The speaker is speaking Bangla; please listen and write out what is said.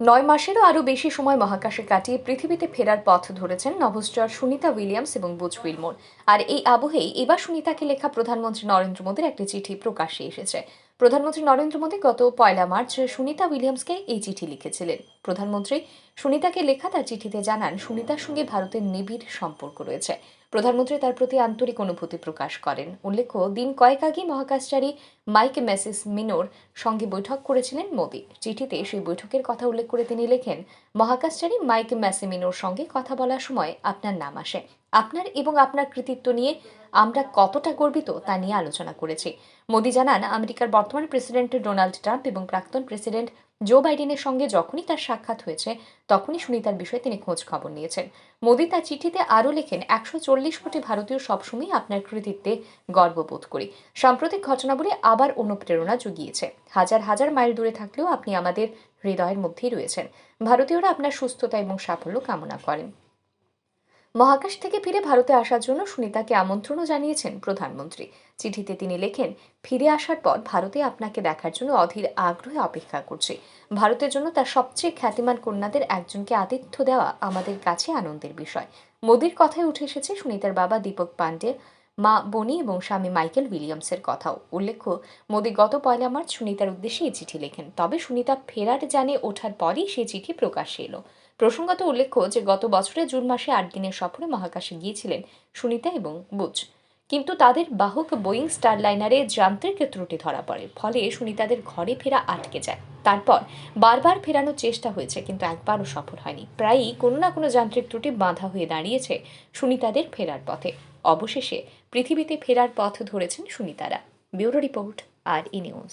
নয় মাসেরও আরও বেশি সময় মহাকাশে কাটিয়ে পৃথিবীতে ফেরার পথ ধরেছেন নভশ্চর সুনিতা উইলিয়ামস এবং বুচ উইলমোর। আর এই আবহেই এবার সুনিতাকে লেখা প্রধানমন্ত্রী নরেন্দ্র মোদীর একটি চিঠি প্রকাশ্যে এসেছে। প্রধানমন্ত্রী নরেন্দ্র মোদী গত পয়লা মার্চ সুনিতা উইলিয়ামসকে এই চিঠি লিখেছিলেন। প্রধানমন্ত্রী সুনিতাকে লেখা তার চিঠিতে জানান, সুনিতার সঙ্গে ভারতের নিবিড় সম্পর্ক রয়েছে। প্রধানমন্ত্রী তার প্রতি আন্তরিক অনুভূতি প্রকাশ করেন। উল্লেখ্য, দিন কয়েক আগে মহাকাশচারী মাইক মেসিস মিনোর সঙ্গে বৈঠক করেছিলেন মোদী। চিঠিতে সেই বৈঠকের কথা উল্লেখ করে তিনি লেখেন, মহাকাশচারী মাইক ম্যাসিমিনোর সঙ্গে কথা বলার সময় আপনার নাম আসে। আপনার এবং আপনার কৃতিত্ব নিয়ে আমরা কতটা গর্বিত তা নিয়ে আলোচনা করেছি। মোদী জানান, আমেরিকার বর্তমান প্রেসিডেন্ট ডোনাল্ড ট্রাম্প এবং প্রাক্তন প্রেসিডেন্ট জো বাইডেনের সঙ্গে যখনই তার সাক্ষাৎ হয়েছে, তখনই সুনিতার বিষয়ে তিনি খোঁজ খবর নিয়েছেন। মোদী তার চিঠিতে আরও লেখেন, একশো চল্লিশ কোটি ভারতীয় সবসময় আপনার কৃতিত্বে গর্ববোধ করি। সাম্প্রতিক ঘটনাবলী আবার অনুপ্রেরণা জুগিয়েছে। হাজার হাজার মাইল দূরে থাকলেও আপনি আমাদের হৃদয়ের মধ্যেই রয়েছেন। ভারতীয়রা আপনার সুস্থতা এবং সাফল্য কামনা করেন। মহাকাশ থেকে ফিরে ভারতে আসার জন্য সুনিতাকে আমন্ত্রণও জানিয়েছেন প্রধানমন্ত্রী। চিঠিতে তিনি লেখেন, ফিরে আসার পর ভারতে আপনাকে দেখার জন্য অধীর আগ্রহে অপেক্ষা করছি। ভারতের জন্য তার সবচেয়ে খ্যাতিমান কন্যাদের একজনকে আতিথ্য দেওয়া আমাদের কাছে আনন্দের বিষয়। মোদির কথায় উঠে এসেছে সুনিতার বাবা দীপক পান্ডে মা বনি এবং স্বামী মাইকেল উইলিয়ামসের কথাও। উল্লেখ্য, মোদি গত পয়লা মার্চ সুনিতার উদ্দেশ্যে এই চিঠি লেখেন। তবে সুনিতা ফেরার জানে ওঠার পরই সে চিঠি প্রকাশ্যে এলো। প্রসঙ্গত উল্লেখ্য যে, গত বছরের জুন মাসে আট দিনের সফরে মহাকাশে গিয়েছিলেন সুনিতা এবং বুচ কিন্তু তাদের বাহক বোয়িং স্টারলাইনারে যান্ত্রিক ত্রুটি ধরা পড়ে। ফলে সুনিতাদের ঘরে ফেরা আটকে যায়। তারপর বারবার ফেরানোর চেষ্টা হয়েছে, কিন্তু একবারও সফল হয়নি। প্রায়ই কোনো না কোনো যান্ত্রিক ত্রুটি বাঁধা হয়ে দাঁড়িয়েছে সুনিতাদের ফেরার পথে। অবশেষে পৃথিবীতে ফেরার পথ ধরেছেন সুনিতারা ব্যুরো রিপোর্ট, আর ই নিউজ।